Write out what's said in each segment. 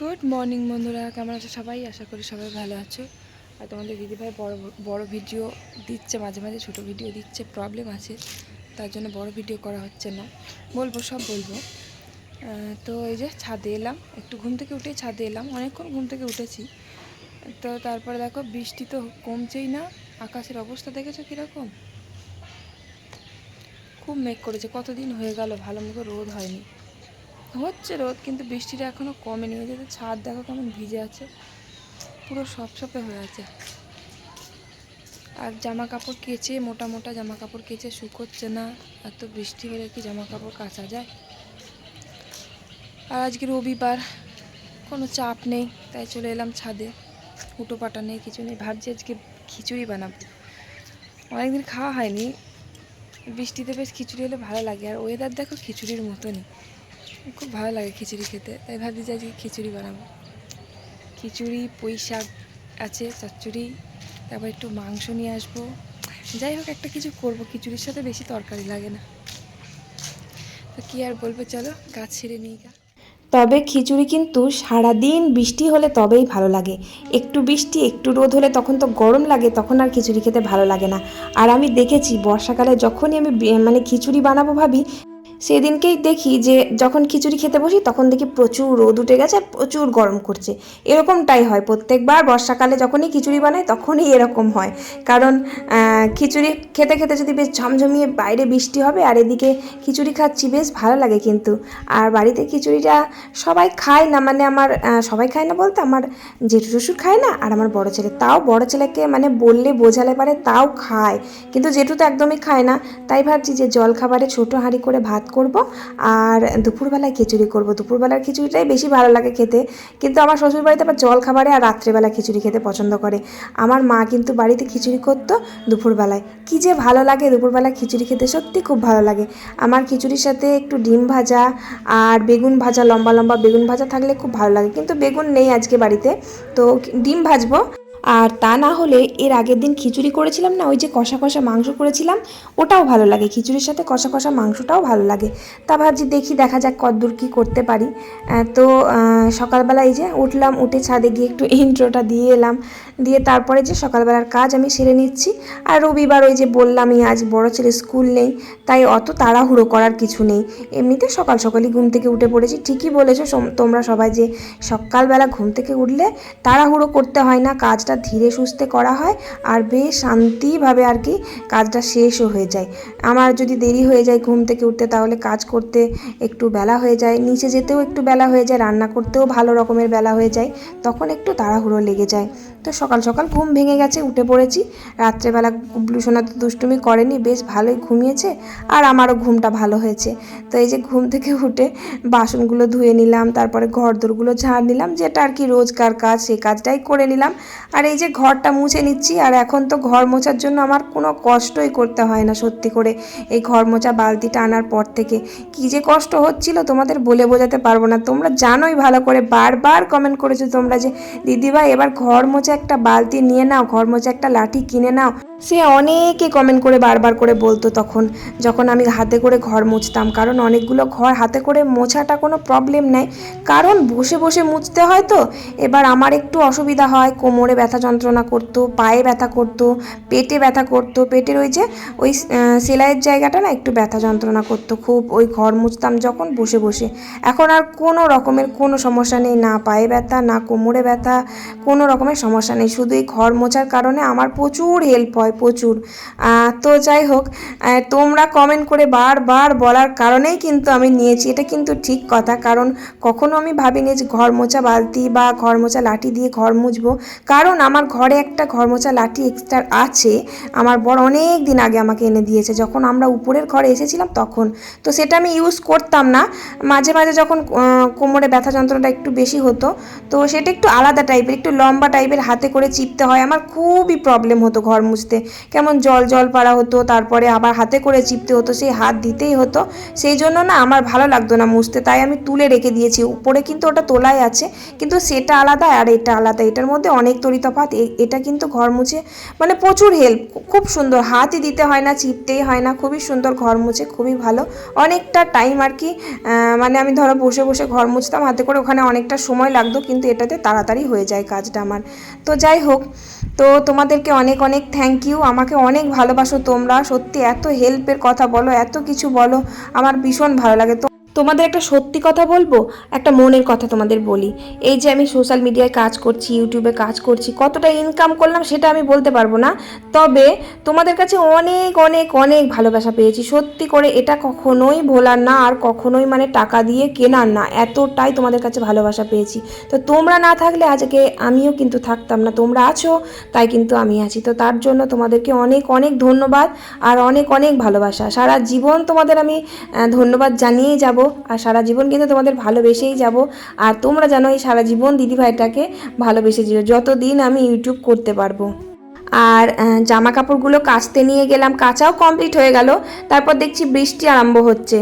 Good morning বন্ধুরা। কেমন আছো সবাই? আশা করি সবাই ভালো আছো। আর তোমাদের দিদিভাই বড় বড় ভিডিও দিচ্ছে, মাঝে মাঝে ছোট ভিডিও দিচ্ছে প্রবলেম আছে। তার জন্য বড় ভিডিও করা হচ্ছে না। বলব, সব বলব। তো এই যে ছাদে এলাম। একটু ঘুম থেকে উঠে ছাদে এলাম। অনেকক্ষণ ঘুম থেকে উঠেছি। তো তারপরে দেখো, বৃষ্টি তো কমছেই না। আকাশের অবস্থা দেখেছ কীরকম? খুব মেঘ করেছে। কতদিন হয়ে গেল? ভালো মতো রোদ হয়নি। হচ্ছে রোদ, কিন্তু বৃষ্টিটা এখনও কমেনি। ওই যে ছাদ দেখো কেমন ভিজে আছে, পুরো সপসপে হয়ে আছে। আর জামা কাপড় কেচে, মোটা মোটা জামা কাপড় কেচে শুকোচ্ছে না। এত বৃষ্টি হলে কি জামা কাপড় কাচা যায়? আর আজকে রবিবার, কোনো চাপ নেই, তাই চলে এলাম ছাদে। হুটো পাটা নেই, কিছু নেই। ভাবছি আজকে খিচুড়ি বানাবো। অনেকদিন খাওয়া হয়নি। বৃষ্টিতে বেশ খিচুড়ি হলে ভালো লাগে। আর ওয়েদার দেখো খিচুড়ির মতনই। খুব ভালো লাগে খিচুড়ি খেতে, তাই ভাবছি যে আজকে খিচুড়ি বানাবো। খিচুড়ি, পুঁই শাক আছে, চচ্চড়ি, তারপর একটু মাংস নিয়ে আসব। যাই হোক, একটা কিছু করব, খিচুড়ির সাথে বেশি তরকারি লাগে না। তো কী আর বলব, চলো গাছ ছেড়ে নিই গা। তবে খিচুড়ি কিন্তু সারাদিন বৃষ্টি হলে তবেই ভালো লাগে। একটু বৃষ্টি, একটু রোদ হলে তখন তো গরম লাগে, তখন আর খিচুড়ি খেতে ভালো লাগে না। আর আমি দেখেছি, বর্ষাকালে যখনই আমি মানে খিচুড়ি বানাবো ভাবি সেদিনকেই দেখি যে যখন খিচুড়ি খেতে বসি, তখন দেখি প্রচুর রোদ উঠে গেছে আর প্রচুর গরম করছে। এরকমটাই হয়। প্রত্যেকবার বর্ষাকালে যখনই খিচুড়ি বানাই, তখনই এরকম হয়। কারণ খিচুড়ি খেতে খেতে যদি বেশ ঝমঝমিয়ে বাইরে বৃষ্টি হবে, আর এদিকে খিচুড়ি খাচ্ছি বেশ ভালো লাগে কিন্তু। আর বাড়িতে খিচুড়িটা সবাই খায় না মানে আমার সবাই খায় না বলতে আমার জেঠু শ্বশুর খায় না, আর আমার বড় ছেলে। তাও বড় ছেলেকে মানে বললে বোঝালে পারে, তাও খায়। কিন্তু জেঠু তো একদমই খায় না। তাই ভাবছি যে জল খাবারে ছোটো হাঁড়ি করে ভাত করব, আর দুপুরবেলায় খিচুড়ি করব। দুপুরবেলার খিচুড়িটাই বেশি ভালো লাগে খেতে। কিন্তু আমার শ্বশুরবাড়িতে আবার জল খাবারে আর রাত্রেবেলা খিচুড়ি খেতে পছন্দ করে। আমার মা কিন্তু বাড়িতে খিচুড়ি করতো দুপুরবেলায়। কি যে ভালো লাগে দুপুরবেলা খিচুড়ি খেতে, সত্যি খুব ভালো লাগে। আমার খিচুড়ির সাথে একটু ডিম ভাজা আর বেগুন ভাজা, লম্বা লম্বা বেগুন ভাজা থাকলে খুব ভালো লাগে। কিন্তু বেগুন নেই আজকে বাড়িতে, তো ডিম ভাজবো। আর তা না হলে এর আগের দিন খিচুড়ি করেছিলাম না, ওই যে কষা কষা মাংস করেছিলাম, ওটাও ভালো লাগে, খিচুড়ির সাথে কষা কষা মাংসটাও ভালো লাগে। তা ভাবছি দেখি দেখা যাক কতদূর কী করতে পারি। তো সকালবেলা এই যে উঠলাম, উঠে ছাদে গিয়ে একটু ইন্ট্রোটা দিয়ে এলাম। দিয়ে তারপরে যে সকালবেলার কাজ আমি সেরে নিচ্ছি। আর রবিবার ওই যে বললামই, আজ বড় ছেলে স্কুল নেই, তাই অত তাড়াহুড়ো করার কিছু নেই। এমনিতে সকাল সকালই ঘুম থেকে উঠে পড়েছি, ঠিকই বলেছ তোমরা সবাই যে সকালবেলা ঘুম থেকে উঠলে তাড়াহুড়ো করতে হয় না, কাজটা ধীরে সুস্থে করা হয় আর বেশ শান্তিভাবে আর কি কাজটা শেষও হয়ে যায়। আমার যদি দেরি হয়ে যায় ঘুম থেকে উঠতে তাহলে কাজ করতে একটু বেলা হয়ে যায়, নিচে যেতেও একটু বেলা হয়ে যায়, রান্না করতেও ভালো রকমের বেলা হয়ে যায়, তখন একটু তাড়াহুড়ো লেগে যায়। তো সকাল সকাল ঘুম ভেঙে গেছে, উঠে পড়েছি। রাত্রেবেলা গুবলু সোনা তো দুষ্টুমি করেনি, বেশ ভালোই ঘুমিয়েছে আর আমারও ঘুমটা ভালো হয়েছে। তো এই যে ঘুম থেকে উঠে বাসনগুলো ধুয়ে নিলাম, তারপরে ঘর দোরগুলো ঝাড় নিলাম, যেটা আর কি রোজকার কাজ সেই কাজটাই করে নিলাম। আর এই যে ঘরটা মুছে নিচ্ছি, আর এখন তো ঘর মোছার জন্য আমার কোনো কষ্টই করতে হয় না, সত্যি করে। এই ঘর মোছা বালতিটা আনার পর থেকে কী যে কষ্ট হচ্ছিল তোমাদের বলে বোঝাতে পারব না। তোমরা জানোই ভালো করে, বারবার কমেন্ট করেছ তোমরা যে, দিদিভাই, এবার ঘর মোছা একটা বালতি নিয়ে নাও ঘর মোছা একটা লাঠি কিনে নাও। সে অনেকে কমেন্ট করে বারবার করে বলতো তখন, যখন আমি হাতে করে ঘর মুছতাম। কারণ অনেকগুলো ঘর হাতে করে মোছাটা কোনো প্রবলেম নেই। কারণ বসে বসে মুছতে হয় তো, এবার আমার একটু অসুবিধা হয়। কোমরে ব্যথা যন্ত্রণা করতো, পায়ে ব্যথা করতো, পেটে ব্যথা করতো। পেটের ওই যে, ওই সেলাইয়ের জায়গাটা না একটু ব্যথা যন্ত্রণা করতো। খুব ওই ঘর মুছতাম যখন বসে বসে। এখন আর কোনো রকমের কোনো সমস্যা নেই। না পায়ে ব্যথা, না কোমরে ব্যথা, কোনো রকমের সমস্যা নেই। শুধু এই ঘর মোছার কারণে আমার প্রচুর হেল্প হয়। প্রচুর। তো যাই হোক তোমরা কমেন্ট করে বারবার বলার কারণেই কিন্তু আমি নিয়েছি। এটা কিন্তু ঠিক কথা, কারণ কখনো আমি ভাবিনি যে ঘর মোছা বালতি বা ঘর মোছা লাঠি দিয়ে ঘর মুছবো। কারণ আমার ঘরে একটা ঘর মোছা লাঠি এক্সট্রা আছে। আমার বড় অনেক দিন আগে আমাকে এনে দিয়েছে। যখন আমরা উপরের ঘরে এসেছিলাম তখন। তো সেটা আমি ইউজ করতাম না। মাঝে মাঝে যখন কোমরে ব্যথা যন্ত্রণাটা একটু বেশি হতো, তো সেটা একটু আলাদা টাইপের একটু লম্বা টাইপের হাতে করে চিপতে হয়। আমার খুবই প্রবলেম হতো ঘর মুছতে। মুছতে কেমন জল জল পাড়া হতো, তারপরে আবার হাতে করে চিপতে হতো, সেই হাত দিতেই হতো। সেই জন্য না আমার ভালো লাগতো না মুছতে, তাই আমি তুলে রেখে দিয়েছি। উপরে কিন্তু ওটা তোলাই আছে, কিন্তু সেটা আলাদা আর এটা আলাদা। এটার মধ্যে অনেক তরিতফাত, এ- এটা কিন্তু ঘর মুছে মানে প্রচুর হেল্প খুব সুন্দর। হাতই দিতে হয় না, চিপতেই হয় না, খুবই সুন্দর ঘর মুছে, খুবই ভালো। অনেকটা টাইম আর কি মানে আমি ধরো বসে বসে ঘর মুছতাম, হাতে করে ওখানে অনেকটা সময় লাগতো, কিন্তু এটাতে তাড়াতাড়ি হয়ে যায় কাজটা আমার। তো যাই হোক, তো তোমাদেরকে অনেক অনেক থ্যাংক ইউ আমাকে অনেক ভালোবাসো তোমরা। সত্যি এত হেল্পের কথা বলো, এত কিছু বলো, আমার ভীষণ ভালো লাগে। তো তোমাদের একটা সত্যি কথা বলব? একটা মনের কথা তোমাদের বলি। এই যে আমি সোশ্যাল মিডিয়ায় কাজ করছি ইউটিউবে কাজ করছি, কতটা ইনকাম করলাম সেটা আমি বলতে পারব না। তবে তোমাদের কাছে অনেক অনেক অনেক ভালোবাসা পেয়েছি। সত্যি করে এটা কখনোই ভোলার না, আর কখনোই মানে টাকা দিয়ে কেনার না। এতটাই তোমাদের কাছে ভালোবাসা পেয়েছি। তো তোমরা না থাকলে আজকে আমিও কিন্তু থাকতাম না। তোমরা আছো, তাই কিন্তু আমি আছি। তো তার জন্য তোমাদেরকে অনেক অনেক ধন্যবাদ আর অনেক অনেক ভালোবাসা। সারা জীবন তোমাদের আমি ধন্যবাদ জানিয়েই যাব। আর সারা জীবন কিন্তু তোমাদের ভালোবেসেই যাব। আর তোমরা জানো এই সারা জীবন দিদিভাইটাকে ভালোবেসে যেও। যতদিন আমি ইউটিউব করতে পারব। আর জামা কাপড়গুলো কাচতে নিয়ে গেলাম। কাচাও কমপ্লিট হয়ে গেল। তারপর দেখছি বৃষ্টি আরম্ভ হচ্ছে।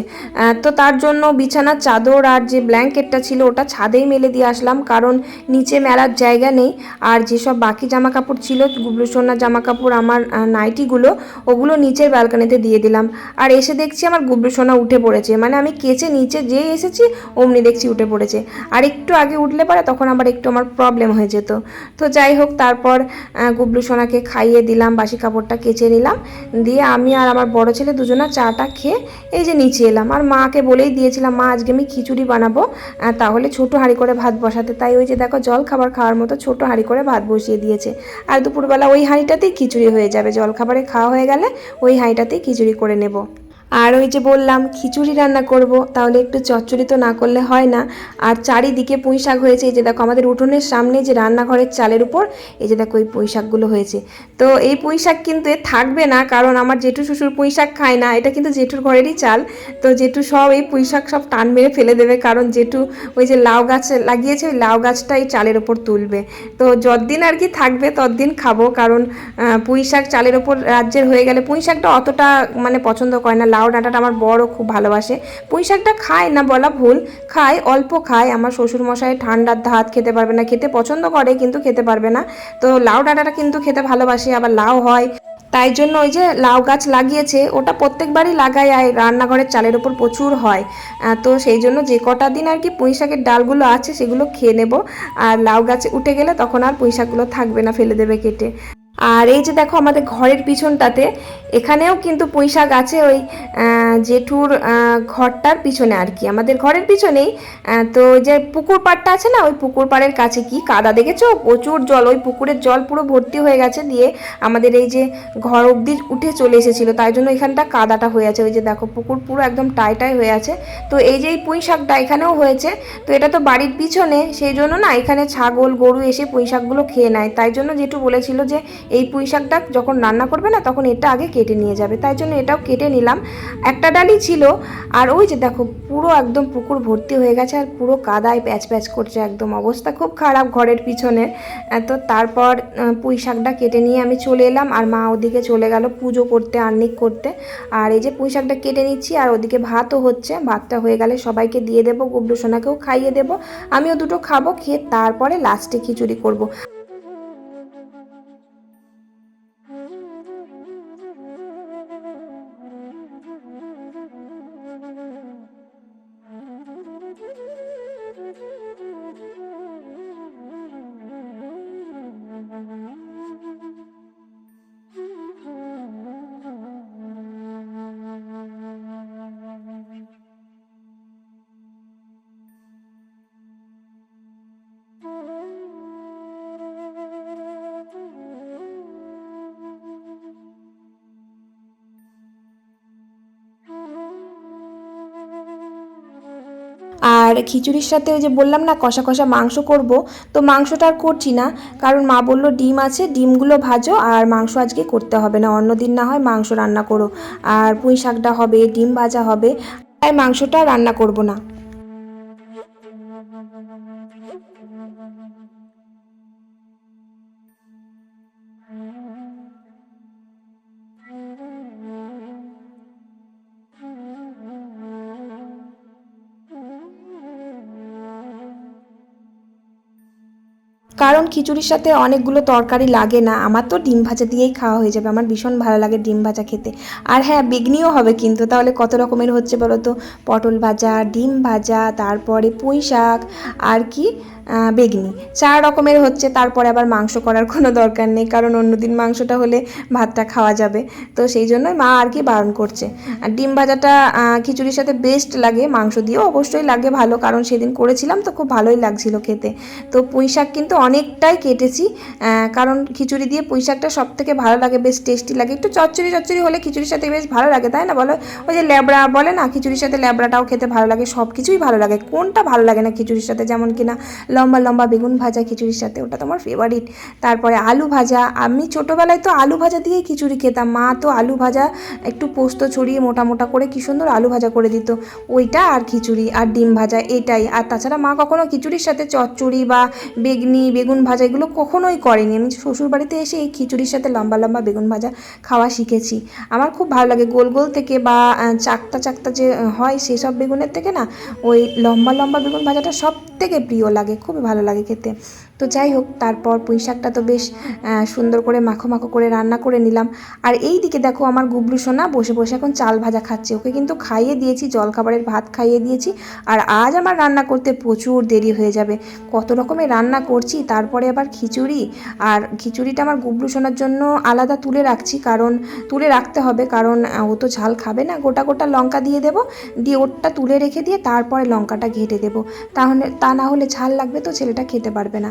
তো তার জন্য বিছানার চাদর আর যে ব্ল্যাঙ্কেটটা ছিল, ওটা ছাদেই মেলে দিয়ে আসলাম। কারণ নিচে মেলার জায়গা নেই। আর যেসব বাকি জামা কাপড় ছিল গুবলু সোনার জামা কাপড় আমার নাইটিগুলো, ওগুলো নিচের ব্যালকানিতে দিয়ে দিলাম। আর এসে দেখছি আমার গুবলু সোনা উঠে পড়েছে। মানে আমি কেচে নিচে যেই এসেছি, অমনি দেখছি উঠে পড়েছে। আর একটু আগে উঠলে পারে তখন আবার একটু আমার প্রবলেম হয়ে যেত। তো যাই হোক, তারপর গুবলু সোনাকে খাইয়ে দিলাম, বাসি কাপড়টা কেচে নিলাম। দিয়ে আমি আর আমার বড় ছেলে দুজনা চাটা খেয়ে এই যে নিচে এলাম। আর মাকে বলেই দিয়েছিলাম, মা, আজকে আমি খিচুড়ি বানাবো। তাহলে ছোট হাঁড়ি করে ভাত বসাতে। তাই ওই যে দেখো, জল খাবার খাওয়ার মতো ছোট হাঁড়ি করে ভাত বসিয়ে দিয়েছে। আর দুপুরবেলা ওই হাঁড়িটাতেই খিচুড়ি হয়ে যাবে। জল খাবারে খাওয়া হয়ে গেলে ওই হাঁড়িটাতেই খিচুড়ি করে নেব। আর ওই যে বললাম, খিচুড়ি রান্না করব, তাহলে একটু চচ্চড়ি তো না করলে হয় না। আর চারিদিকে পুঁই শাক হয়েছে, এই যে দেখো, আমাদের উঠোনের সামনে যে রান্নাঘরের চালের উপর, এই যে দেখো, এই পুঁই শাকগুলো হয়েছে। তো এই পুঁই শাক কিন্তু এ থাকবে না, কারণ আমার জেঠু শ্বশুর পুঁই শাক খায় না, এটা কিন্তু জেঠুর ঘরেরই চাল। তো জেঠু সব এই পুঁই শাক সব টান মেরে ফেলে দেবে, কারণ জেঠু ওই যে লাউ গাছ লাগিয়েছে, ওই লাউ গাছটা এই চালের ওপর তুলবে। তো যতদিন আর কি থাকবে, ততদিন খাব, কারণ পুঁই শাক চালের ওপর রাজ্যের হয়ে গেলে, পুঁই শাকটা অতটা মানে পছন্দ করে না, লাউ ডাঁটাটা আমার বড় খুব ভালোবাসে। পুঁই শাকটা খায় না বলা ভুল, খায়, অল্প খায়। আমার শ্বশুর মশাই ঠান্ডার ভাত খেতে পারবে না, খেতে পছন্দ করে কিন্তু খেতে পারবে না। তো লাউ ডাঁটাটা কিন্তু খেতে ভালোবাসে, আবার লাউ হয়। তাই জন্য ওই যে লাউ গাছ লাগিয়েছে, ওটা প্রত্যেকবারই লাগাই আর রান্নাঘরের চালের ওপর প্রচুর হয়। তো সেই জন্য যে কটা দিন আর কি পুঁই শাকের ডালগুলো আছে, সেগুলো খেয়ে নেব। আর লাউ গাছে উঠে গেলে তখন আর পুঁই শাকগুলো থাকবে না, ফেলে দেবে কেটে। আর এই যে দেখো আমাদের ঘরের পিছনটাতে, এখানেও কিন্তু পুঁই শাক আছে ওই জেঠুর ঘরটার পিছনে আর কি। আমাদের ঘরের পিছনেই তো যে পুকুর পাড়টা আছে না, ওই পুকুর পাড়ের কাছে কি কাদা দেখেছ? প্রচুর জল, ওই পুকুরের জল পুরো ভর্তি হয়ে গেছে দিয়ে আমাদের এই যে ঘর অবধি উঠে চলে এসেছিল। তাই জন্য এখানটা কাদাটা হয়ে আছে। ওই যে দেখো পুকুর পুরো একদম টাই টাই হয়ে আছে। তো এই যে এই পুঁই শাকটা এখানেও হয়েছে। তো এটা তো বাড়ির পিছনে, সেই জন্য না এখানে ছাগল, গরু এসে পুঁই শাকগুলো খেয়ে নেয়। তাই জন্য যেটু বলেছিল যে এই পুঁই শাকটা যখন রান্না করবে না, তখন এটা আগে কেটে নিয়ে যাবে। তাই জন্য এটাও কেটে নিলাম। একটা ডালই ছিল, আর ওই যে দেখো, পুরো একদম পুকুর ভর্তি হয়ে গেছে, আর পুরো কাদায় প্যাচ প্যাচ করছে একদম অবস্থা। খুব খারাপ ঘরের পিছনে তো তারপর পুঁই শাকটা কেটে নিয়ে আমি চলে এলাম, আর মা ওদিকে চলে গেল পুজো করতে আর্নিক করতে। আর এই যে পুঁই শাকটা কেটে নিচ্ছি, আর ওদিকে ভাতও হচ্ছে, ভাতটা হয়ে গেলে সবাইকে দিয়ে দেবো, গুবলু সোনাকেও খাইয়ে দেবো। আমিও দুটো খাব, খেয়ে তারপরে লাস্টে খিচুড়ি করব। আর খিচুড়ির সাথে ওই যে বললাম না কষা কষা মাংস করব, তো মাংসটা আর করছি না। কারণ মা বলল ডিম আছে, ডিমগুলো ভাজো, আর মাংস আজকে করতে হবে না অন্য দিন না হয় মাংস রান্না করো। আর পুঁই শাকটা হবে, ডিম ভাজা হবে, তাই মাংসটা রান্না করব না। কারণ খিচুড়ির সাথে অনেকগুলো তরকারি লাগে না। আমার তো ডিম ভাজা দিয়েই খাওয়া হয়ে যাবে। আমার ভীষণ ভালো লাগে ডিম ভাজা খেতে। আর হ্যাঁ বেগনিও হবে কিন্তু। তাহলে কত রকমের হচ্ছে বলো তো পটল ভাজা, ডিম ভাজা, তারপরে পুঁই শাক, আর কি? বেগনি। চার রকমের হচ্ছে, তারপরে আবার মাংস করার কোনো দরকার নেই, কারণ অন্যদিন মাংসটা হলে ভাতটা খাওয়া যাবে। তো সেই জন্যই মা আর কি বারণ করছে। আর ডিম ভাজাটা খিচুড়ির সাথে বেস্ট লাগে, মাংস দিয়েও অবশ্যই লাগে ভালো, কারণ সেদিন করেছিলাম তো খুব ভালোই লাগছিল খেতে। তো পুঁই শাক কিন্তু অনেকটাই কেটেছি কারণ খিচুড়ি দিয়ে পুঁই শাকটা সব থেকে ভালো লাগে, বেশ টেস্টি লাগে। একটু চচ্চড়ি চচ্চড়ি হলে খিচুড়ির সাথে বেশ ভালো লাগে, তাই না বলো? ওই যে ল্যাবড়া বলে না, খিচুড়ির সাথে ল্যাবড়াটাও খেতে ভালো লাগে সব কিছুই ভালো লাগে। কোনটা ভালো লাগে না খিচুড়ির সাথে, যেমন কিনা লম্বা লম্বা বেগুন ভাজা খিচুড়ির সাথে, ওটা তো আমার ফেভারিট তারপরে আলু ভাজা, আমি ছোটোবেলায় তো আলু ভাজা দিয়েই খিচুড়ি খেতাম। মা তো আলু ভাজা একটু পোস্ত ছড়িয়ে মোটা মোটা করে কি সুন্দর আলু ভাজা করে দিত। ওইটা আর খিচুড়ি আর ডিম ভাজা, এটাই। আর তাছাড়া মা কখনো খিচুড়ির সাথে চচ্চড়ি বা বেগনি, বেগুন ভাজা এগুলো কখনোই করেনি। আমি শ্বশুর বাড়িতে এসে এই খিচুড়ির সাথে লম্বা লম্বা বেগুন ভাজা খাওয়া শিখেছি। আমার খুব ভালো লাগে গোল গোল থেকে বা চাকতা চাকতা যে হয় সেসব বেগুনের থেকে না, ওই লম্বা লম্বা বেগুন ভাজাটা সব থেকে প্রিয় লাগে। খুবই ভালো লাগে খেতে। তো যাই হোক তারপর পুঁই শাকটা তো বেশ সুন্দর করে মাখো মাখো করে রান্না করে নিলাম। আর এই দিকে দেখো আমার গুবলু সোনা বসে বসে এখন চাল ভাজা খাচ্ছে। ওকে কিন্তু খাইয়ে দিয়েছি, জলখাবারের ভাত খাইয়ে দিয়েছি। আর আজ আমার রান্না করতে প্রচুর দেরি হয়ে যাবে। কত রকমের রান্না করছি, তারপরে আবার খিচুড়ি। আর খিচুড়িটা আমার গুবলু সোনার জন্য আলাদা তুলে রাখছি, কারণ তুলে রাখতে হবে, কারণ ও তো ঝাল খাবে না। গোটা গোটা লঙ্কা দিয়ে দেবো, দিয়ে ওরটা তুলে রেখে দিয়ে তারপরে লঙ্কাটা ঘেটে দেবো। তাহলে, তা না হলে ঝাল লাগবে তো ছেলেটা খেতে পারবে না।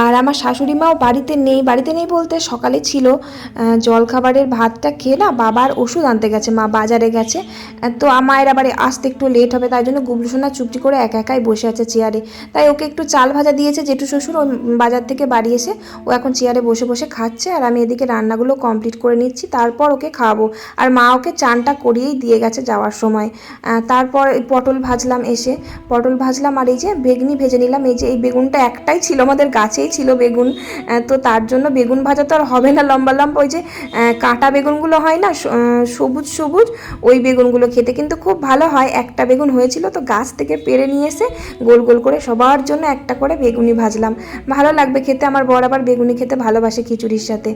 আর আমার শাশুড়ি মাও বাড়িতে নেই বাড়িতে নেই বলতে সকালে ছিল জলখাবারের ভাতটা খেয়ে না বাবার ওষুধ আনতে গেছে, মা বাজারে গেছে তো মায়ের আবার আসতে একটু লেট হবে, তাই জন্য গুবলু সোনা চুপটি করে একা একাই বসে আছে চেয়ারে তাই ওকে একটু চাল ভাজা দিয়েছে জেঠু শ্বশুর ও বাজার থেকে বাড়ি এসে ও এখন চেয়ারে বসে বসে খাচ্ছে, আর আমি এদিকে রান্নাগুলো কমপ্লিট করে নিচ্ছি, তারপর ওকে খাওয়াবো। আর মা ওকে চানটা করিয়েই দিয়ে গেছে যাওয়ার সময়। তারপর পটল ভাজলাম এসে, পটল ভাজলাম আর এই যে বেগুনি ভেজে নিলাম, এই যে এই বেগুনটা একটাই ছিল আমাদের গাছেই ছিল বেগুন তো তার জন্য বেগুন ভাজা তো আর হবে না লম্বা লম্বা। ওই যে কাঁটা বেগুনগুলো হয় না সবুজ সবুজ, ওই বেগুনগুলো খেতে কিন্তু খুব ভালো হয়। একটা বেগুন হয়েছিল তো গাছ থেকে পেরে নিয়ে এসে গোল গোল করে সবার জন্য একটা করে বেগুনি ভাজলাম। ভালো লাগবে খেতে, আমার বর আবার বেগুনি খেতে ভালোবাসে খিচুড়ির সাথে।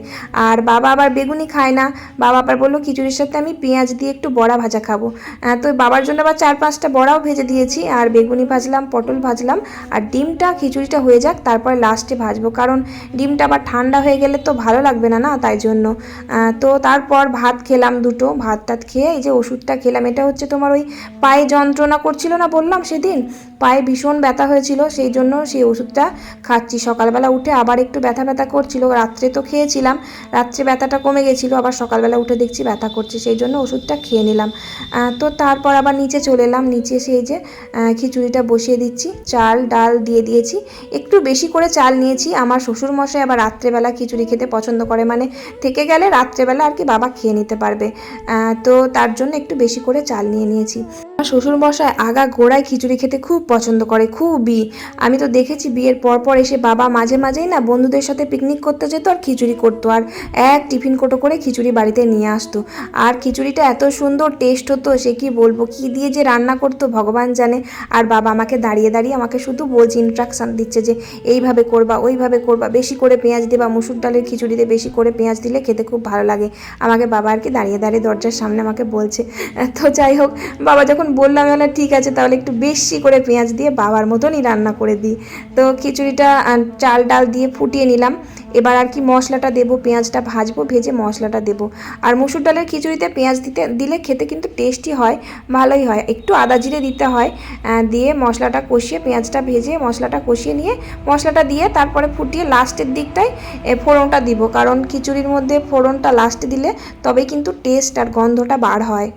আর বাবা আবার বেগুনি খায় না। বাবা আবার বলল, খিচুড়ির সাথে আমি পেঁয়াজ দিয়ে একটু বড়া ভাজা খাব। তো বাবার জন্য আবার চার পাঁচটা বড়াও ভেজে দিয়েছি। আর বেগুনি ভাজলাম, পটল ভাজলাম। আর ডিমটা খিচুড়িটা হয়ে যাক, তারপরে লাস্টে ভাজবো। কারণ ডিমটা আবার ঠান্ডা হয়ে গেলে তো ভালো লাগবে না না? তাই জন্য। তো তারপর ভাত খেলাম দুটো। ভাত টাত খেয়ে এই যে ওষুধটা খেলাম, এটা হচ্ছে তোমার ওই পায়ে যন্ত্রণা করছিল না বললাম সেদিন? পায়ে ভীষণ ব্যথা হয়েছিল, সেই জন্য সেই ওষুধটা খাচ্ছি। সকালবেলা উঠে আবার একটু ব্যথা ব্যথা করছিল, রাত্রে তো খেয়েছিলাম, রাত্রে ব্যথাটা কমে গেছিল, আবার সকালবেলা উঠে দেখছি ব্যথা করছে, সেই জন্য ওষুধটা খেয়ে নিলাম। তো তারপর আবার নিচে চলে এলাম, নিচে এসে এই যে খিচুড়িটা বসিয়ে দিচ্ছি, চাল, ডাল দিয়ে দিয়েছি। একটু বেশি করে চাল নিয়েছি, আমার শ্বশুর মশাই আবার রাত্রেবেলা খিচুড়ি খেতে পছন্দ করে মানে থেকে গেলে রাত্রেবেলা আর কি বাবা খেয়ে নিতে পারবে। তো তার জন্য একটু বেশি করে চাল নিয়ে নিয়েছি। আমার শ্বশুর মশাই আগা গোড়ায় খিচুড়ি খেতে খুব পছন্দ করে, খুবই। আমি তো দেখেছি বিয়ের পর পর এসে বাবা মাঝে মাঝেই না বন্ধুদের সাথে পিকনিক করতে যেত আর খিচুড়ি করতো আর এক টিফিন কোটো করে খিচুড়ি বাড়িতে নিয়ে আসতো। আর খিচুড়িটা এত সুন্দর টেস্ট হতো, সে কি বলব, কি দিয়ে যে রান্না করতো ভগবান জানে। আর বাবা আমাকে দাঁড়িয়ে দাঁড়িয়ে আমাকে শুধু বলছে ইনস্ট্রাকশান দিচ্ছে যে, এইভাবে করবা, ওইভাবে করবা, বেশি করে পেঁয়াজ দেবা, মুসুর ডালের খিচুড়িতে বেশি করে পেঁয়াজ দিলে খেতে খুব ভালো লাগে। আমাকে বাবা আর কি দাঁড়িয়ে দাঁড়িয়ে দরজার সামনে আমাকে বলছে, তো যাই হোক, বাবা যখন বললাম বললাম, ঠিক আছে তাহলে একটু বেশি করে পেঁয়াজ দিয়ে বাবার মতনই রান্না করে দিই। তো খিচুড়িটা চাল ডাল দিয়ে ফুটিয়ে নিলাম। এবার আর কি মশলাটা দেবো পেঁয়াজটা ভাজবো ভেজে মশলাটা দেবো। আর মুসুর ডালের খিচুড়িতে পেঁয়াজ দিতে দিলে খেতে কিন্তু টেস্টি হয় ভালোই হয়। একটু আদা জিরে দিতে হয় দিয়ে মশলাটা কষিয়ে পেঁয়াজটা ভেজে মশলাটা কষিয়ে নিয়ে মশলাটা দিয়ে তারপরে ফুটিয়ে লাস্টের দিকটায় এ, ফোড়নটা দিব। কারণ খিচুড়ির মধ্যে ফোড়নটা লাস্টে দিলে তবেই কিন্তু টেস্ট আর গন্ধটা বার হয়।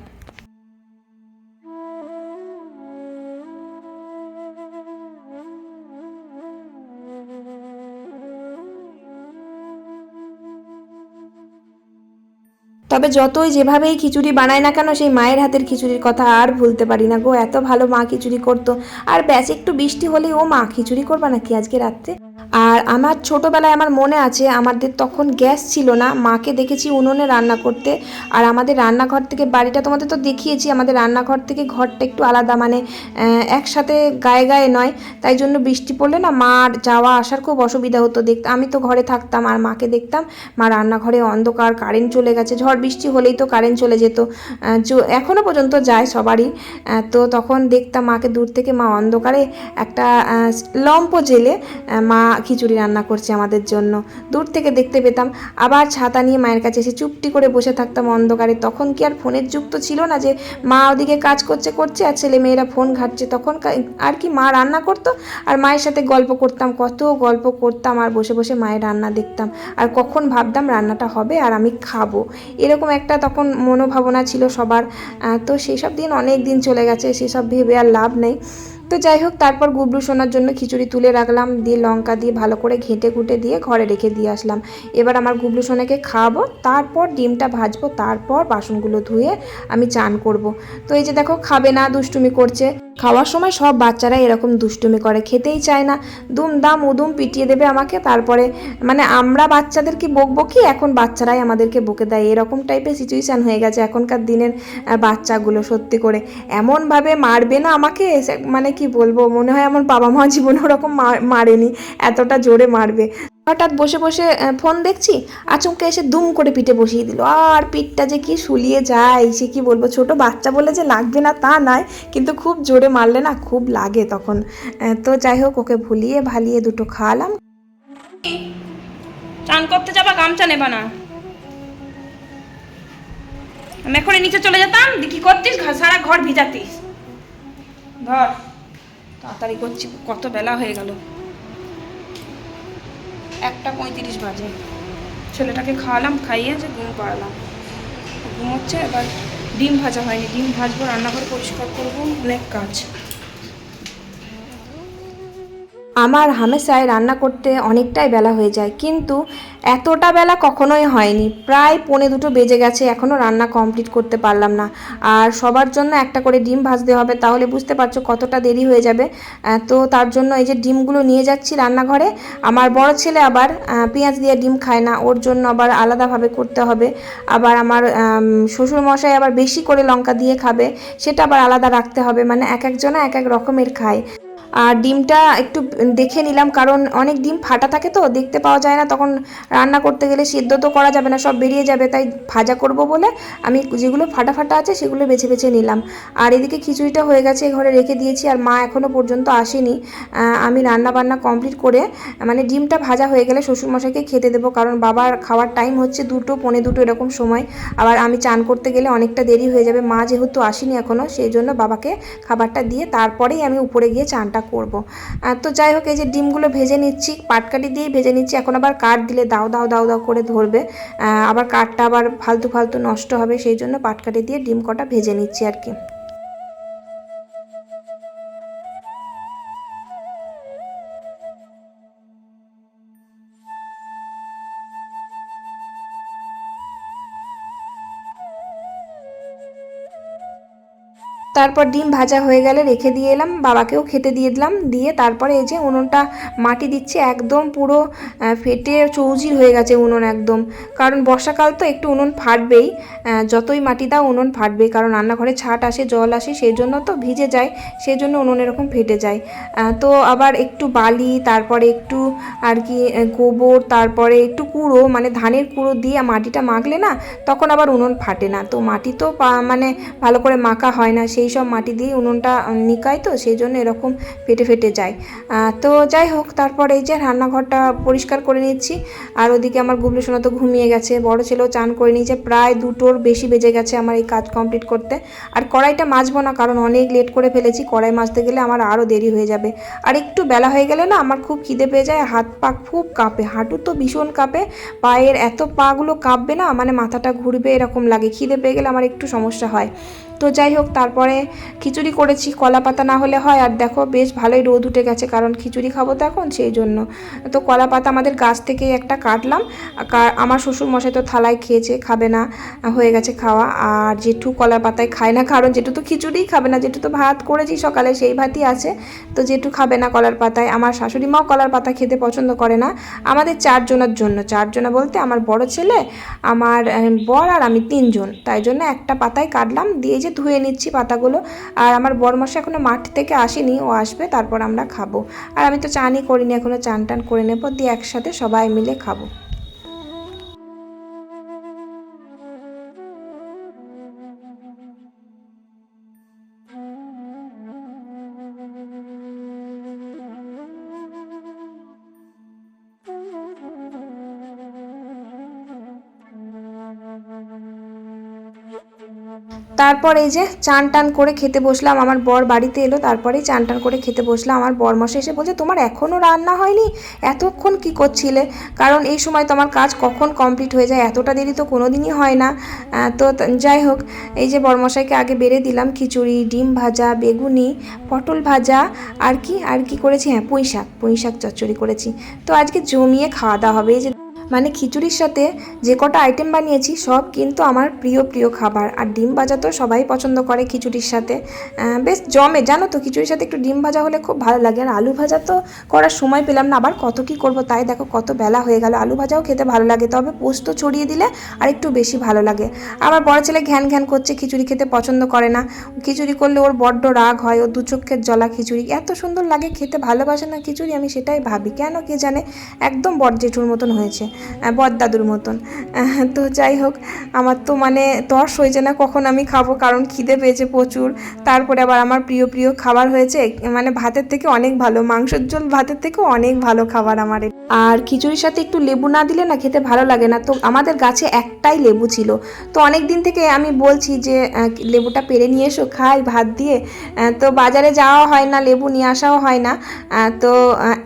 তবে যতই যেভাবেই খিচুড়ি বানায় না কেন, সেই মায়ের হাতের খিচুড়ির কথা আর ভুলতে পারি না গো। এত ভালো মা খিচুড়ি করতো। আর ব্যাস, একটু বৃষ্টি হলেই ও মা খিচুড়ি করবা নাকি আজকে রাত্রে? আমার ছোটোবেলায় আমার মনে আছে, আমাদের তখন গ্যাস ছিল না। মাকে দেখেছি উনুনে রান্না করতে। আর আমাদের রান্নাঘর থেকে, বাড়িটা তোমাদের তো দেখিয়েছি, আমাদের রান্নাঘর থেকে ঘরটা একটু আলাদা মানে একসাথে গায়ে গায়ে নয়। তাই জন্য বৃষ্টি পড়লে না, মার যাওয়া আসার খুব অসুবিধা হতো দেখতে। আমি তো ঘরে থাকতাম আর মাকে দেখতাম। মা রান্নাঘরে অন্ধকার কারেন্ট চলে গেছে। ঝড় বৃষ্টি হলেই তো কারেন্ট চলে যেত। এখনও পর্যন্ত যায় সবারই। তো তখন দেখতাম মাকে দূর থেকে মা অন্ধকারে একটা লম্প জেলে মা খিচুড়ি রান্না করছে আমাদের জন্য। দূর থেকে দেখতে পেতাম, আবার ছাতা নিয়ে মায়ের কাছে এসে চুপটি করে বসে থাকতাম অন্ধকারে। তখন কি আর ফোনের যুগ তো ছিল না যে মা ওদিকে কাজ করছে করছে, আর ছেলে মেয়েরা ফোন ঘাটছে। তখন আর কি মা রান্না করতো, আর মায়ের সাথে গল্প করতাম, কত গল্প করতাম, আর বসে বসে মায়ের রান্না দেখতাম। আর কখন ভাবতাম রান্নাটা হবে আর আমি খাব। এরকম একটা তখন মনোভাবনা ছিল সবার। তো সেসব দিন অনেক দিন চলে গেছে, সেসব ভেবে আর লাভ নেই। তো যাই হোক, তারপর গুবলু সোনার জন্য খিচুড়ি তুলে রাখলাম, দিয়ে লঙ্কা দিয়ে ভালো করে ঘেঁটে ঘুটে দিয়ে ঘরে রেখে দিয়ে আসলাম। এবার আমার গুবলু সোনাকে খাওয়াবো, তারপর ডিমটা ভাজবো, তারপর বাসনগুলো ধুয়ে আমি চান করব। তো এই যে দেখো, খাবে না, দুষ্টুমি করছে। খাওয়ার সময় সব বাচ্চারা এরকম দুষ্টুমি করে, খেতেই চায় না। দুম দাম উদুম পিটিয়ে দেবে আমাকে, তারপরে মানে আমরা বাচ্চাদের কি বকবো কি এখন বাচ্চারাই আমাদেরকে বকে দেয়। এরকম টাইপের সিচুয়েশান হয়ে গেছে এখনকার দিনের বাচ্চাগুলো, সত্যি করে। এমনভাবে মারবে না আমাকে মানে কি বলব? মনে হয় আমার বাবা মা জীবনে ওরকম মারেনি, এতটা জোরে মারবে। হঠাৎ বসে বসে ফোন দেখছি, আচমকে এসে দুম করে পিঠে বসিয়ে দিল। আর পিঠটা যে কি শুলিয়ে যায়, সে কি বলব? ছোট বাচ্চা বলে যে লাগবে না তা নয়, কিন্তু খুব জোরে মারলে না খুব লাগে তখন। তো যাই হোক, ওকে ভুলিয়ে ভালিয়ে দুটো খাওয়ালাম। চান করতে যাবা, গামছা নেবা না। আমি এখনই নিচে চলে যেতাম কি করতিস? সারা ঘর ভিজাতিস। ঘর তাড়াতাড়ি করছি, কত বেলা হয়ে গেল। একটা পঁয়ত্রিশ বাজে। ছেলেটাকে খাওয়ালাম, খাইয়ে যে ঘুম পাড়ালাম। ঘুমোচ্ছে, এবার ডিম ভাজা হয়নি। ডিম ভাজবো, রান্নাঘর পরিষ্কার করব, অনেক কাজ। আমার হামেশায় রান্না করতে অনেকটাই বেলা হয়ে যায়, কিন্তু এতটা বেলা কখনোই হয়নি। প্রায় পৌনে দুটো বেজে গেছে এখনও রান্না কমপ্লিট করতে পারলাম না। আর সবার জন্য একটা করে ডিম ভাজতে হবে, তাহলে বুঝতে পারছ কতটা দেরি হয়ে যাবে। তো তার জন্য এই যে ডিমগুলো নিয়ে যাচ্ছি রান্নাঘরে, আমার বড় ছেলে আবার পেঁয়াজ দিয়ে ডিম খায় না, ওর জন্য আবার আলাদাভাবে করতে হবে। আবার আমার শ্বশুরমশাই আবার বেশি করে লঙ্কা দিয়ে খাবে, সেটা আবার আলাদা রাখতে হবে মানে এক একজনা এক এক রকমের খায়। আর ডিমটা একটু দেখে নিলাম, কারণ অনেক ডিম ফাটা থাকে তো, দেখতে পাওয়া যায় না, তখন রান্না করতে গেলে সিদ্ধ তো করা যাবে না, সব বেরিয়ে যাবে, তাই ভাজা করব বলে আমি যেগুলো ফাটা ফাটা আছে সেগুলো বেছে বেছে নিলাম। আর এদিকে খিচুড়িটা হয়ে গেছে ঘরে রেখে দিয়েছি, আর মা এখনও পর্যন্ত আসেনি। আমি রান্না বান্না কমপ্লিট করে মানে ডিমটা ভাজা হয়ে গেলে শ্বশুরমশাইকে খেতে দেবো, কারণ বাবার খাওয়ার টাইম হচ্ছে দুটো, পনে দুটো এরকম সময়। আবার আমি চান করতে গেলে অনেকটা দেরি হয়ে যাবে, মা যেহেতু আসেনি এখনও সেই জন্য বাবাকে খাবারটা দিয়ে তারপরেই আমি উপরে গিয়ে চানটা করব। তো যাই হোক, এই যে ডিমগুলো ভেজে নিচ্ছি, পাটকাটি দিয়েই ভেজে নিচ্ছি। এখন আবার কাঠ দিলে দাও দাও দাও দাও করে ধরবে। আবার কাঠটা আবার ফালতু ফালতু নষ্ট হবে, সেই জন্য পাটকাটি দিয়ে ডিম কটা ভেজে নিচ্ছি আর কি। তারপর ডিম ভাজা হয়ে গেলে রেখে দিয়ে এলাম, বাবাকেও খেতে দিয়ে দিলাম, দিয়ে তারপরে এই যে উনুনটা মাটি দিচ্ছে, একদম পুরো ফেটে চৌজির হয়ে গেছে উনুন একদম। কারণ বর্ষাকাল তো একটু উনুন ফাটবেই যতই মাটি দাও উনুন ফাটবেই, কারণ রান্নাঘরে ছাট আসে, জল আসে সেই জন্য তো ভিজে যায় সেই জন্য উনুন এরকম ফেটে যায়। তো আবার একটু বালি, তারপরে একটু আর কি গোবর, তারপরে একটু কুড়ো মানে ধানের কুড়ো দিয়ে মাটিটা মাখলে না, তখন আবার উনুন ফাটে না। তো মাটি তো মানে ভালো করে মাখা হয় না, সেই সব মাটি দিয়ে উনুনটা নিকায় তো, সেই জন্য এরকম ফেটে ফেটে যায়। তো যাই হোক, তারপর এই যে রান্নাঘরটা পরিষ্কার করে নিচ্ছি। আর ওদিকে আমার গুবলু সোনা তো ঘুমিয়ে গেছে, বড় ছেলেও চান করে নিয়েছে। প্রায় দুটোর বেশি বেজে গেছে আমার এই কাজ কমপ্লিট করতে। আর কড়াইটা মাজবো না, কারণ অনেক লেট করে ফেলেছি, কড়াই মাজতে গেলে আমার আরও দেরি হয়ে যাবে। আর একটু বেলা হয়ে গেলে না, আমার খুব খিদে পেয়ে যায়, হাত পা খুব কাঁপে, হাঁটু তো ভীষণ কাঁপে। পায়ের এত পাগুলো কাঁপবে না মানে মাথাটা ঘুরবে এরকম লাগে, খিদে পেয়ে গেলে আমার একটু সমস্যা হয়। তো যাই হোক, তারপরে খিচুড়ি করেছি কলা পাতা না হলে হয়। আর দেখো, বেশ ভালোই রোদ উঠে গেছে, কারণ খিচুড়ি খাব তো এখন সেই জন্য। তো কলা পাতা আমাদের গাছ থেকেই একটা কাটলাম। আমার শ্বশুর মশাই তো থালায় খেয়েছে, খাবে না, হয়ে গেছে খাওয়া। আর জেঠু কলার পাতায় খায় না, কারণ জেঠু তো খিচুড়িই খাবে না। জেঠু তো ভাত করেছি সকালে, সেই ভাতই আছে। তো জেঠু খাবে না কলার পাতায় আমার শাশুড়ি মাও কলার পাতা খেতে পছন্দ করে না। আমাদের চারজনের জন্য, চারজনা বলতে আমার বড় ছেলে, আমার বর আর আমি তিনজন। তাই জন্য একটা পাতায় কাটলাম, দিয়ে যে ধুয়ে নিচ্ছি পাতাগুলো। আর আমার বরমাসা এখনও এখনও মাঠ থেকে আসেনি, ও আসবে, তারপর আমরা খাব। আর আমি তো চানই করিনি এখনও চান টান করে নেব, দিয়ে একসাথে সবাই মিলে খাব। তারপর এই যে চান টান করে খেতে বসলাম, আমার বর বাড়িতে এলো, তারপরেই চান টান করে খেতে বসলাম। আমার বর মশাই এসে বলছে, তোমার এখনও রান্না হয়নি? এতক্ষণ কি করছিলে? কারণ এই সময় তো আমার কাজ কখন কমপ্লিট হয়ে যায়? এতটা দেরি তো কোনো দিনই হয় না। তো যাই হোক, এই যে বরমশাইকে আগে বেড়ে দিলাম, খিচুড়ি, ডিম ভাজা, বেগুনি, পটল ভাজা, আর কি আর কি করেছি? হ্যাঁ পুঁই শাক পুঁই শাক চচ্চড়ি করেছি। তো আজকে জমিয়ে খাওয়া দাওয়া হবে। এই যে মানে খিচুড়ির সাথে যে কটা আইটেম বানিয়েছি, সব কিন্তু আমার প্রিয় প্রিয় খাবার। আর ডিম ভাজা তো সবাই পছন্দ করে খিচুড়ির সাথে। বেশ জমে, জানো তো, খিচুড়ির সাথে একটু ডিম ভাজা হলে খুব ভালো লাগে। আর আলু ভাজা তো করার সময় পেলাম না, আবার কত কি করব তাই দেখো কত বেলা হয়ে গেল। আলু ভাজাও খেতে ভালো লাগে, তবে পোস্ত ছড়িয়ে দিলে আর একটু বেশি ভালো লাগে। আমার বড় ছেলে ঘ্যান ঘ্যান করছে, খিচুড়ি খেতে পছন্দ করে না। খিচুড়ি করলে ওর বড্ড রাগ হয় ও দু চোখের জলা খিচুড়ি। এত সুন্দর লাগে, খেতে ভালোবাসে না খিচুড়ি, আমি সেটাই ভাবি। কেন কে জানে, একদম বড় জেঠুর মতন হয়েছে। আহ, বড়দাদুর মতন। তো যাই হোক আমার তো মানে তর্স হয়েছে না কখন আমি খাব কারণ খিদে পেয়েছে প্রচুর। তারপরে আবার আমার প্রিয় প্রিয় খাবার হয়েছে মানে ভাতের থেকে অনেক ভালো মাংসের ঝোল ভাতের থেকেও অনেক ভালো খাবার আমার। আর খিচুড়ির সাথে একটু লেবু না দিলে না খেতে ভালো লাগে না। তো আমাদের গাছে একটাই লেবু ছিল। তো অনেক দিন থেকে আমি বলছি যে লেবুটা পেরে নিয়ে এসো খাই ভাত দিয়ে। তো বাজারে যাওয়া হয় না লেবু নিয়ে আসাও হয় না। তো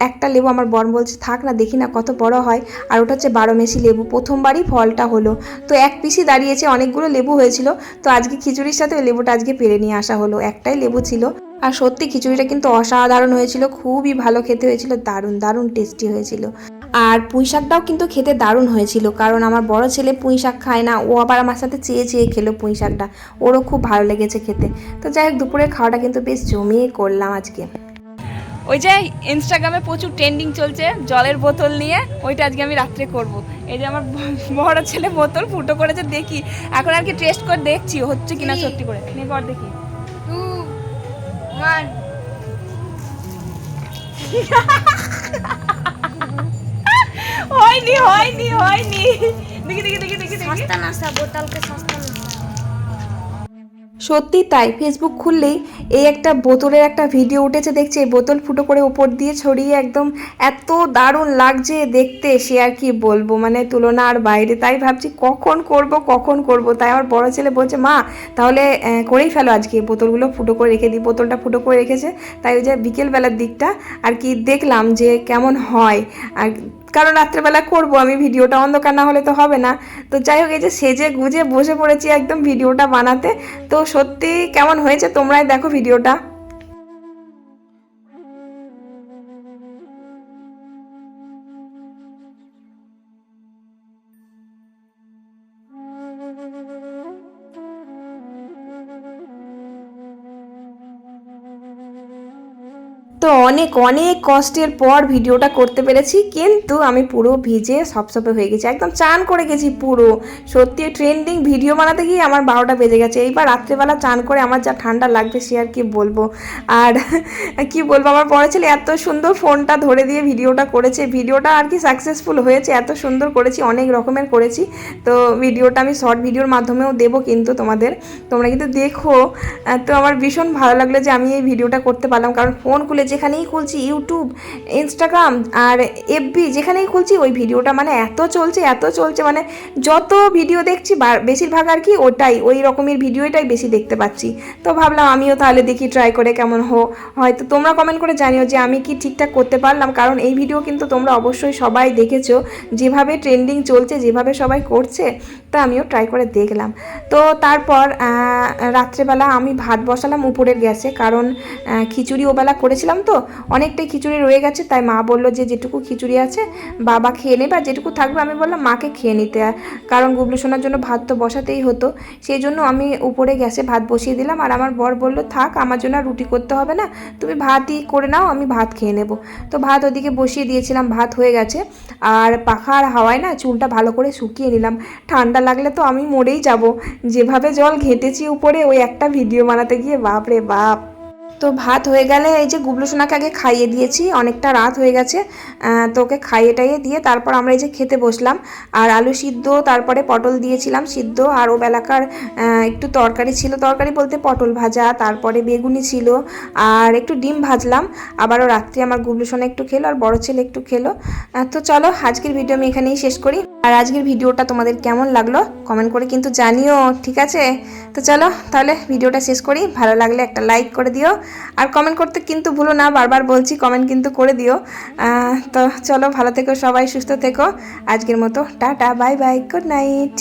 একটা লেবু আমার বর বলছে থাক না দেখি না কত বড় হয়। আর ওটা হচ্ছে বারো মেশি লেবু। প্রথমবারই ফলটা হলো। তো এক পিসি দাঁড়িয়েছে, অনেকগুলো লেবু হয়েছিল। তো আজকে খিচুড়ির সাথে ওই লেবুটা আজকে পেরে নিয়ে আসা হলো। একটাই লেবু ছিল। আর সত্যি খিচুড়িটা কিন্তু অসাধারণ হয়েছিল। খুবই ভালো খেতে হয়েছিল। দারুণ দারুণ টেস্টি হয়েছিল। আর পুঁই শাকটাও কিন্তু খেতে দারুণ হয়েছিল। কারণ আমার বড় ছেলে পুঁই শাক খায় না। ও আবার আমার সাথে চেয়ে চেয়ে খেলো পুঁই শাকটা। ওরও খুব ভালো লেগেছে খেতে। তো যাই হোক, দুপুরের খাওয়াটা কিন্তু বেশ জমিয়ে করলাম আজকে। ওই যে ইনস্টাগ্রামে প্রচুর ট্রেন্ডিং চলছে জলের বোতল নিয়ে ওইটা আজকে আমি রাত্রে করব। এই যে আমার বড় ছেলে বোতল ফুটো করেছে দেখি। এখন আর কি টেস্ট করে দেখছি হচ্ছে কিনা সত্যি করে। নিয়ে কর দেখি। হয়নি হয়নি হয়নি। দেখি দেখি দেখি দেখি দেখি। সস্তা নাস্তা বোতলকে সস্তা নাস্তা সত্যি তাই ফেসবুক খুললেই এই একটা বোতলের একটা ভিডিও উঠেছে, দেখছি বোতল ফুটো করে উপর দিয়ে ছড়িয়ে একদম এত দারুণ লাগছে দেখতে, সে আর কি বলব? মানে তুলনা আর বাইরে, তাই ভাবছি কখন করব কখন করব? তাই আমার বড় ছেলে বলছে, মা, তাহলে করেই ফেলো আজকে বোতলগুলো, ফুটো করে রেখে দিই। বোতলটা ফুটো করে রেখেছে, তাই ওই যে বিকেলবেলার দিকটা আর কি দেখলাম যে কেমন হয়। আর কারণ রাত্রেবেলা করব, আমি ভিডিওটা অন্ধকার না হলে তো হবে না। তো যাই হোক, এই যে সেজে গুজে বসে পড়েছি একদম ভিডিওটা বানাতে। তো সত্যি কেমন হয়েছে? তোমরাই দেখো ভিডিওটা। তো অনেক অনেক কষ্টের পর ভিডিওটা করতে পেরেছি, কিন্তু আমি পুরো ভিজে সপসপে হয়ে গেছি। একদম চান করে গেছি পুরো। সত্যি ট্রেন্ডিং ভিডিও বানাতে গিয়ে আমার বারোটা বেজে গেছে। এইবার রাত্রেবেলা চান করে আমার যা ঠান্ডা লাগবে সে আর কি বলব। আর কি বলব, আমার বড় ছেলে এত সুন্দর ফোনটা ধরে দিয়ে ভিডিওটা করেছে। ভিডিওটা আর কি সাকসেসফুল হয়েছে, এত সুন্দর করেছি, অনেক রকমের করেছি। তো ভিডিওটা আমি শর্ট ভিডিওর মাধ্যমেও দেবো কিন্তু তোমাদের। তোমরা কিন্তু দেখো। তো আমার ভীষণ ভালো লাগল যে আমি এই ভিডিওটা করতে পারলাম। কারণ ফোন খুলে যে যেখানেই খুলছি ইউটিউব ইনস্টাগ্রাম আর এফবি যেখানেই খুলছি, ওই ভিডিওটা মানে এত চলছে এত চলছে মানে যত ভিডিও দেখছি বেশিরভাগ আর কি ওটাই, ওই রকমের ভিডিওটাই বেশি দেখতে পাচ্ছি। তো ভাবলাম আমিও তাহলে দেখি ট্রাই করে কেমন হো, হয়তো তোমরা কমেন্ট করে জানিও যে আমি কি ঠিকঠাক করতে পারলাম, কারণ এই ভিডিও কিন্তু তোমরা অবশ্যই সবাই দেখেছ, যেভাবে ট্রেন্ডিং চলছে, যেভাবে সবাই করছে, তা আমিও ট্রাই করে দেখলাম। তো তারপর রাত্রেবেলা আমি ভাত বসালাম উপরের গ্যাসে, কারণ খিচুড়ি ওবেলা করেছিলাম তো, অনেকটাই খিচুড়ি রয়ে গেছে, তাই মা বলল যে যেটুকু খিচুড়ি আছে, বাবা খেয়ে নেবে আর যেটুকু থাকবে, আমি বললাম মাকে খেয়ে নিতে। কারণ গুবলু সোনার জন্য ভাত তো বসাতেই হতো, সেই জন্য আমি উপরে গ্যাসে ভাত বসিয়ে দিলাম, আর আমার বর বলল, থাক, আমার জন্য আর রুটি করতে হবে না, তুমি ভাতই করে নাও, আমি ভাত খেয়ে নেব। তো ভাত ওদিকে বসিয়ে দিয়েছিলাম, ভাত হয়ে গেছে, আর পাখার হাওয়ায় না চুলটা ভালো করে শুকিয়ে নিলাম। ঠান্ডা লাগলে তো আমি মরেই যাব, যেভাবে জল ঘেঁটেছি উপরে, ওই একটা ভিডিও বানাতে গিয়ে বাপ রে বাপ। তো ভাত হয়ে গেলে এই যে গুবলু সোনাকে আগে খাইয়ে দিয়েছি, অনেকটা রাত হয়ে গেছে তো ওকে খাইয়ে টাইয়ে দিয়ে তারপর আমরা এই যে খেতে বসলাম। আর আলু সিদ্ধ, তারপরে পটল দিয়েছিলাম সিদ্ধ, আর ও বেলাকার একটু তরকারি ছিল। তরকারি বলতে পটল ভাজা, তারপরে বেগুনি ছিল, আর একটু ডিম ভাজলাম। আবারও রাত্রে আমার গুবলু সোনা একটু খেলো, আর বড় ছেলে একটু খেলো। তো চলো, আজকের ভিডিও আমি এখানেই শেষ করি। আর আজকের ভিডিওটা তোমাদের কেমন লাগল কমেন্ট করে কিন্তু জানিও, ঠিক আছে? তো চলো, তাহলে ভিডিওটা শেষ করি। ভালো লাগলে একটা লাইক করে দিও। আর কমেন্ট করতে কিন্তু ভুলো না, বারবার বলছি কমেন্ট কিন্তু করে দিও। তো চলো, ভালো থেকো সবাই, সুস্থ থেকো। আজকের মতো, tata bye bye good night